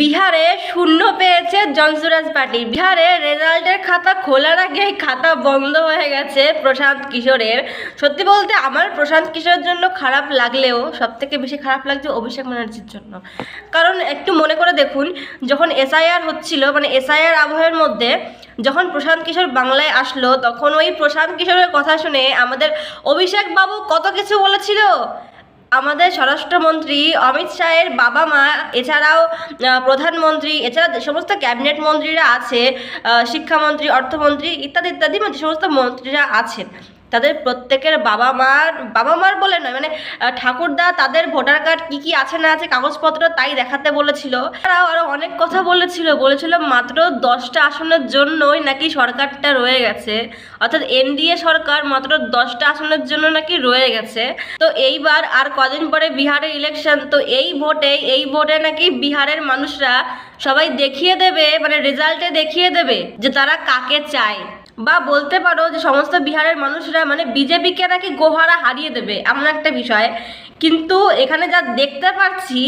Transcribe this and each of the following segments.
বিহারে শূন্য পেয়েছে জনসুরাজ পার্টি। বিহারে রেজাল্টের খাতা খোলার আগে খাতা বন্ধ হয়ে গেছে প্রশান্ত কিশোরের। সত্যি বলতে আমার প্রশান্ত কিশোরের জন্য খারাপ লাগলেও সব থেকে বেশি খারাপ লাগছে অভিষেক ব্যানার্জির জন্য। কারণ একটু মনে করে দেখুন, যখন এসআইআর হচ্ছিল মানে এসআইআর আবহের মধ্যে যখন প্রশান্ত কিশোর বাংলায় আসলো, তখন ওই প্রশান্ত কিশোরের কথা শুনে আমাদের অভিষেক বাবু কত কিছু বলেছিল? আমাদের স্বরাষ্ট্রমন্ত্রী অমিত শাহের বাবা মা, এছাড়াও প্রধানমন্ত্রী, এছাড়া সমস্ত ক্যাবিনেট মন্ত্রীরা আছে শিক্ষামন্ত্রী, অর্থমন্ত্রী ইত্যাদি ইত্যাদি মানে সমস্ত মন্ত্রীরা আছেন। তাদের প্রত্যেকের বাবা মার বাবা মার বলে নয় মানে ঠাকুরদা তাদের ভোটার কার্ড কী কী আছে না আছে কাগজপত্র তাই দেখাতে বলেছিল। তারাও আরও অনেক কথা বলেছিল বলেছিল মাত্র দশটা আসনের জন্যই নাকি সরকারটা রয়ে গেছে। অর্থাৎ এনডিএ সরকার মাত্র দশটা আসনের জন্য নাকি রয়ে গেছে। তো এইবার আর কদিন পরে বিহারের ইলেকশন তো এই ভোটে এই ভোটে নাকি বিহারের মানুষরা সবাই দেখিয়ে দেবে মানে রেজাল্টে দেখিয়ে দেবে যে তারা কাকে চায়। বা বলতে পারো যে সমস্ত বিহারের মানুষরা মানে বিজেপিকে নাকি গোহারা হারিয়ে দেবে, এমন একটা বিষয়। কিন্তু এখানে যা দেখতে পাচ্ছি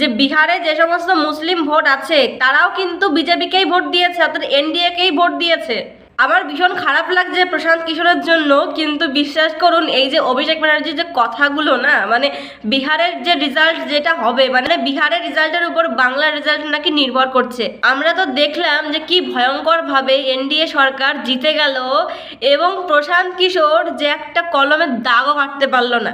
যে বিহারে যে সমস্ত মুসলিম ভোট আছে, তারাও কিন্তু বিজেপিকেই ভোট দিয়েছে, অর্থাৎ এনডিএকেই ভোট দিয়েছে। আমার ভীষণ খারাপ লাগছে প্রশান্ত কিশোরের জন্য, কিন্তু বিশ্বাস করুন, এই যে অভিষেক ব্যানার্জির যে কথাগুলো না মানে বিহারের যে রেজাল্ট যেটা হবে মানে বিহারের রেজাল্টের উপর বাংলার রেজাল্ট নাকি নির্ভর করছে। আমরা তো দেখলাম যে কি ভয়ঙ্করভাবে এনডিএ সরকার জিতে গেল এবং প্রশান্ত কিশোর যে একটা কলমের দাগও কাটতে পারল না।